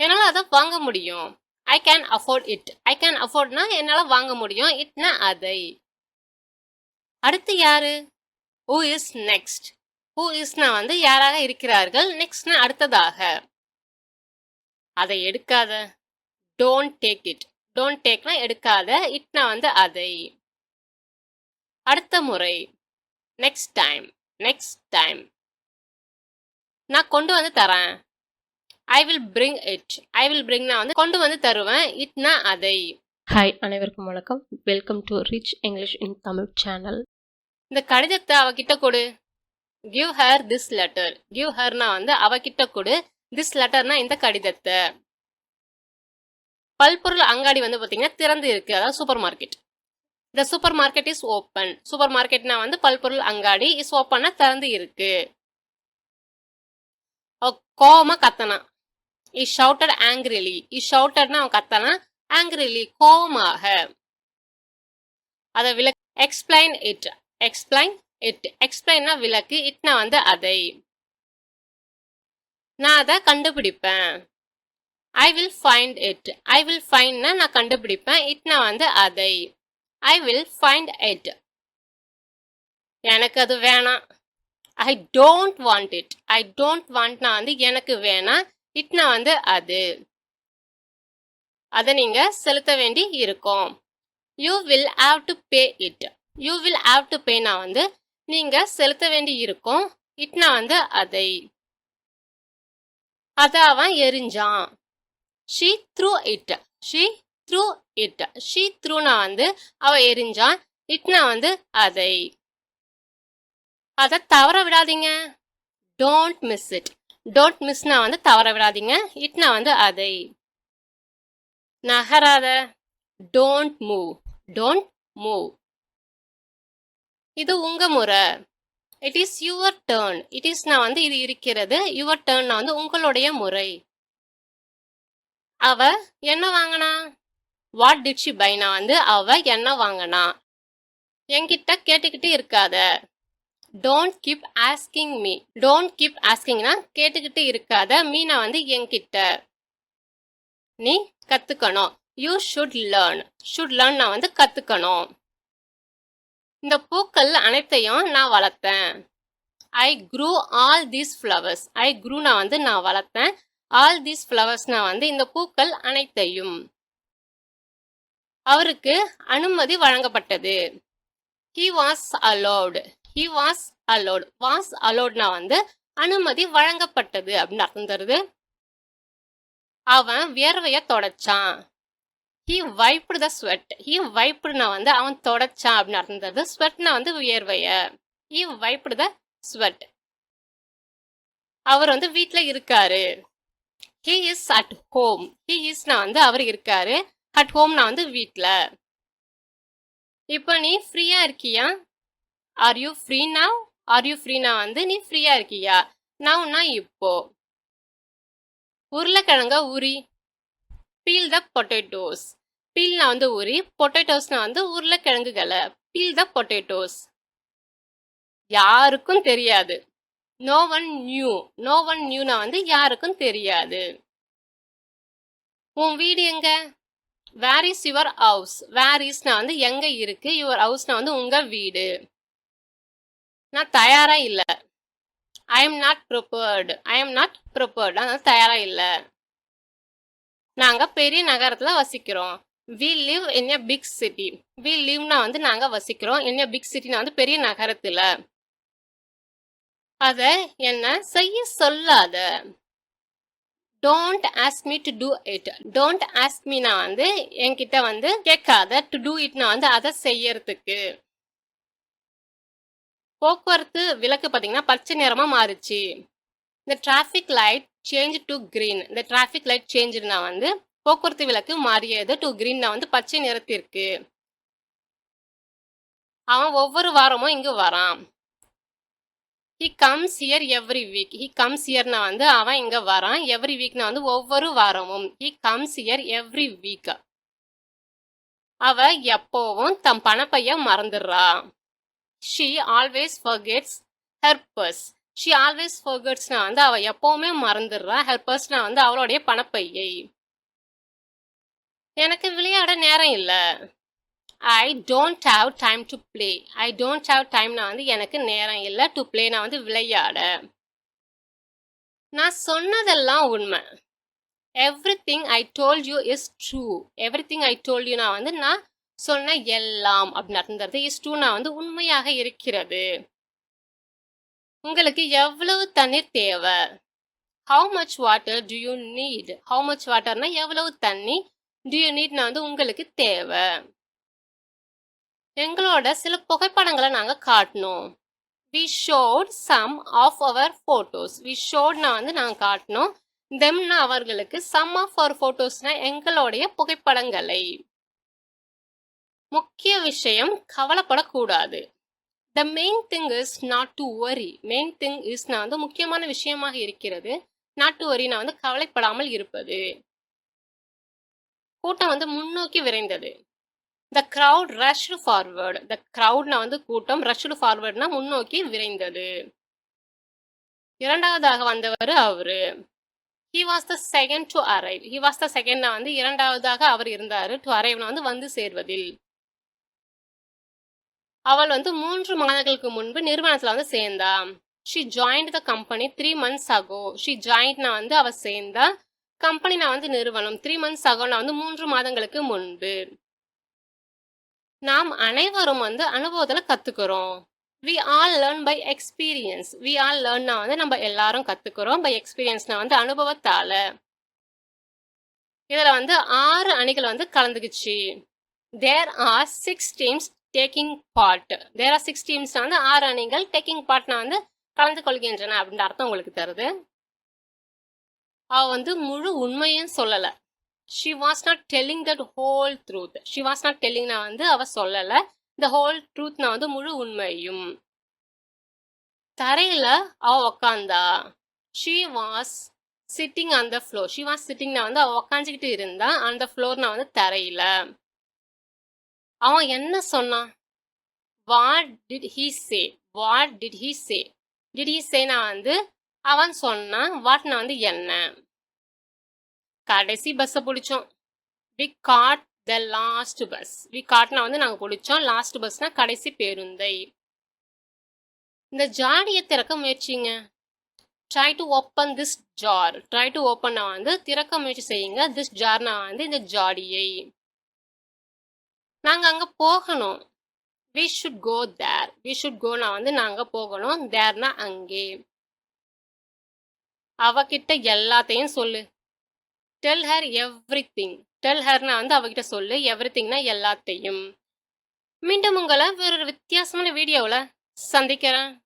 என்னால் அதை வாங்க முடியும். I can afford it I can அஃபோர்ட்னா என்னால் வாங்க முடியும். இட்னா அதை. அடுத்து யாரு? ஹூ இஸ் நெக்ஸ்ட் ஹூ இஸ்னா வந்து யாராக இருக்கிறார்கள்? நெக்ஸ்ட்னா அடுத்ததாக. அதை எடுக்காத. டோன்ட் டேக் இட் டோன்ட் டேக்னா எடுக்காத. இட்னா வந்து அதை. அடுத்த முறை. நெக்ஸ்ட் டைம் நெக்ஸ்ட் டைம் நான் கொண்டு வந்து தரேன். I will bring it I will bring நான் வந்து கொண்டு வந்து தருவேன். இட்னா அதை. ஹாய் அனைவருக்கும் வணக்கம். Welcome to rich English in Tamil channel இந்த கடிதத்தை அவகிட்ட கொடு. Give her this letter give ஹர்னா வந்து அவகிட்ட கொடு. திஸ் லெட்டர்னா இந்த கடிதத்தை. பல்பொருள் அங்காடி வந்து பார்த்தீங்கன்னா திறந்து இருக்கு. அதாவது சூப்பர் மார்க்கெட் இந்த super market is open super மார்க்கெட்னா வந்து பல்பொருள் அங்காடி இஸ் ஓப்பன்னா திறந்து இருக்கு. அவ கோவமா கத்தனான் இ ஷவுட்டட் ஆங்கிரிலி இ ஷவுட்டட்னா அவன் கத்தனா ஆங்கிரிலி கோமாக அதை விளக்கு எக்ஸ்பிளைன் இட் எக்ஸ்பிளைன் இட் எக்ஸ்பிளைன்னா விளக்கு இட்னா வந்து அதை. நான் அதை கண்டுபிடிப்பேன். I will find it I will ஃபைண்ட்னா நான் கண்டுபிடிப்பேன். இட்னா வந்து அதை. ஐ வில் ஃபைண்ட் இட் எனக்கு அது வேணாம். I don't want it I don't வாண்ட்னா வந்து எனக்கு வேணாம். இட்னா வந்து அது. அதை நீங்கள் செலுத்த வேண்டி இருக்கும். You will have to pay it you will have to பேனா வந்து நீங்கள் செலுத்த வேண்டி இருக்கும். இட்னா வந்து அதை. அதை அவன் எரிஞ்சான். She threw it she threw it she த்ரூனா வந்து அவ எரிஞ்சான். இட்னா வந்து அதை. அதை தவற விடாதீங்க. டோன்ட் மிஸ் இட் டோன்ட் மிஸ்னா வந்து தவற விடாதீங்க இட்னா வந்து அதை நகராத. டோன்ட் மூவ் டோன்ட் மூவ் இது உங்க முறை. It is your turn it is நான் வந்து இது இருக்கிறது. யுவர் டேர்ன் வந்து உங்களுடைய முறை. அவ என்ன வாங்கினா? வாட் டிட் ஷி பைனா வந்து அவ என்ன வாங்கினா? என்கிட்ட கேட்டுக்கிட்டு இருக்காத. Don't keep asking me don't keep ஆஸ்கிங்னா கேட்டுக்கிட்டு இருக்காத மீனா வந்து என்கிட்ட. நீ கற்றுக்கணும் you should learn should learn நான் வந்து கற்றுக்கணும் இந்த பூக்கள் அனைத்தையும் நான் வளர்த்தேன். I grew all these flowers I grew நான் வந்து நான் வளர்த்தேன். ஆல் தீஸ் ஃப்ளவர்ஸ்னா வந்து இந்த பூக்கள் அனைத்தையும். அவருக்கு அனுமதி வழங்கப்பட்டது. He was allowed he was allowed was அலோட்னா வந்து அனுமதி வழங்கப்பட்டது அப்படின்னு அர்த்தம் தருது. அவன் வியர்வைய தொடச்சான். He wiped the sweat he வைப்டுனா வந்து அவன் தொடச்சான் அப்படின்னு அர்த்தம் தருது. ஸ்வெட்னா வந்து வியர்வைய. ஹி வைப்டு த ஸ்வெட் அவர் வந்து வீட்டில் இருக்காரு. He is at home he இஸ்னா வந்து அவர் இருக்காரு. அட் ஹோம்னா வந்து வீட்டில் இப்போ நீ ஃப்ரீயாக இருக்கியா? Are you free now are you ஃப்ரீனா வந்து நீ ஃப்ரீயா இருக்கியா? நவ்னா இப்போ உருளைக்கிழங்க உரி பீல் த பொட்டேட்டோஸ் பீல்னா வந்து உரி பொட்டேட்டோஸ்னா வந்து உருளைக்கிழங்குகளை பீல் த பொட்டேட்டோஸ் யாருக்கும் தெரியாது. No one knew no one நியூனா வந்து யாருக்கும் தெரியாது. உன் வீடு எங்க? Where is your house where இஸ்னா வந்து எங்க இருக்கு? யுவர் ஹவுஸ்னா வந்து உங்க வீடு. நான் தயாராக இல்லை. I am not prepared I am not prepared அதனால் தயாராக இல்லை. நாங்கள் பெரிய நகரத்தில் வசிக்கிறோம். We live in a big city we லிவ்னா வந்து நாங்கள் வசிக்கிறோம். இன் எ பிக் சிட்டினா வந்து பெரிய நகரத்தில். அதை என்ன? செய்ய சொல்லாத. Don't ask me to do it don't ask Meena வந்து என்கிட்ட வந்து கேட்காத. டு டூ இட்னா வந்து அதை செய்யறதுக்கு. போக்குவரத்து விளக்கு பார்த்தீங்கன்னா பச்சை நிறமாக மாறுச்சு. இந்த traffic light change to green இந்த டிராஃபிக் லைட் சேஞ்சுனா வந்து போக்குவரத்து விளக்கு மாறியது டு கிரீன்னா வந்து பச்சை நிறத்திற்கு. அவன் ஒவ்வொரு வாரமும் இங்கு வரான். He comes here every week he comes இயர்னா வந்து அவன் இங்கே வரான். எவ்ரி வீக்னா வந்து ஒவ்வொரு வாரமும். He comes here every week அவ எப்போவும் தம் பணப்பைய மறந்துடுறா. She always forgets her purse she always ஃபர்கெட்ஸ்னா வந்து அவள் எப்போவுமே மறந்துடுறா. ஹெர் பர்ஸ்னா வந்து அவளுடைய பணப்பையை. எனக்கு விளையாட நேரம் இல்லை. I don't have time to play I don't have டைம்னா வந்து எனக்கு நேரம் இல்லை. டு பிளே நான் வந்து விளையாட. நான் சொன்னதெல்லாம் உண்மை. Everything I told you is true everything I told you நான் வந்து நான் சொன்ன எல்லாம் அப்படின்னு அர்த்தம் இஸ் டூனா வந்து உண்மையாக இருக்கிறது. உங்களுக்கு எவ்வளவு தண்ணீர் தேவை? How much water do you need how much வாட்டர்னா எவ்வளவு தண்ணி டு யூ நீட்னா வந்து உங்களுக்கு தேவை. எங்களோட சில புகைப்படங்களை நாங்கள் காட்டினோம் we showed some of our photos we ஷோட்னா வந்து நாங்கள் காட்டினோம் தெம்னா அவர்களுக்கு சம் ஆஃப் அவர் ஃபோட்டோஸ்னா எங்களுடைய புகைப்படங்களை. முக்கிய விஷயம் கவலைப்படக்கூடாது. The main thing is not to worry main thing is நான் வந்து முக்கியமான விஷயமாக இருக்கிறது. நாட் டு வரி நான் வந்து கவலைப்படாமல் இருப்பது. கூட்டம் வந்து முன்னோக்கி விரைந்தது. The crowd rushed forward the க்ரௌட்னா வந்து கூட்டம் ரஷ்டு ஃபார்வர்ட்னா முன்னோக்கி விரைந்தது. இரண்டாவதாக வந்தவர் அவரு. He was the second to arrive he was the செகண்ட்னா வந்து இரண்டாவதாக அவர் இருந்தார். டு அரைவ்னா வந்து வந்து சேர்வதில். அவள் வந்து மூன்று மாதங்களுக்கு முன்பு நிறுவனத்தில் வந்து சேர்ந்தா. She joined the company three months ago she ஜாயின்ட்னா வந்து அவள் சேர்ந்தா கம்பெனி நான் வந்து நிறுவனம். த்ரீ மந்த்ஸ் ஆகோனா வந்து மூன்று மாதங்களுக்கு முன்பு. நாம் அனைவரும் வந்து அனுபவத்தில் கற்றுக்குறோம் we all learn by experience we all லேர்ன்னா வந்து நம்ம எல்லாரும் கற்றுக்குறோம் பை எக்ஸ்பீரியன்ஸ்னா வந்து அனுபவத்தால். இதில் வந்து ஆறு அணிகள் வந்து கலந்துக்குச்சு there are six teams taking part there are six teams வந்து ஆறு அணிகள் டேக்கிங் பார்ட்னா வந்து கலந்து கொள்கின்றன அப்படின்ற அர்த்தம் உங்களுக்கு தருது. அவ வந்து முழு உண்மையும் சொல்லலை. She was not telling that whole truth she was not டெல்லிங்னா வந்து அவ சொல்லலை. இந்த ஹோல் ட்ரூத்னா வந்து முழு உண்மையும். தரையில அவ உக்காந்தா. ஷி வாஸ் சிட்டிங் அந்த ஃப்ளோர் ஷி வாஸ் சிட்டிங்னா வந்து அவ உக்காந்துக்கிட்டு இருந்தா அந்த ஃப்ளோர்னா வந்து தரையில. அவன் என்ன சொன்னான்? What did he say what did he say did he சேனா வந்து அவன் சொன்னான் வாட்னா வந்து என்ன? கடைசி பஸ்ஸை பிடிச்சோம். We caught the last bus we காட்னா வந்து நாங்கள் பிடிச்சோம். லாஸ்ட் பஸ்னா கடைசி பேருந்தை. இந்த ஜாடியை திறக்க முயற்சிங்க. Try to open this jar try to open வந்து திறக்க முயற்சி செய்யுங்க. திஸ் ஜார்னா வந்து இந்த ஜாடியை. நாங்கள் அங்கே போகணும். We should go there we should gonna வந்து நாங்கள் போகணும். தேர்னா அங்கே. அவகிட்ட எல்லாத்தையும் சொல்லு. Tell her everything tell ஹர்னா வந்து அவகிட்ட சொல்லு. எவ்ரி திங்னா எல்லாத்தையும். மீண்டும் உங்களை வேறொரு வித்தியாசமான வீடியோவில் சந்திக்கிறேன்.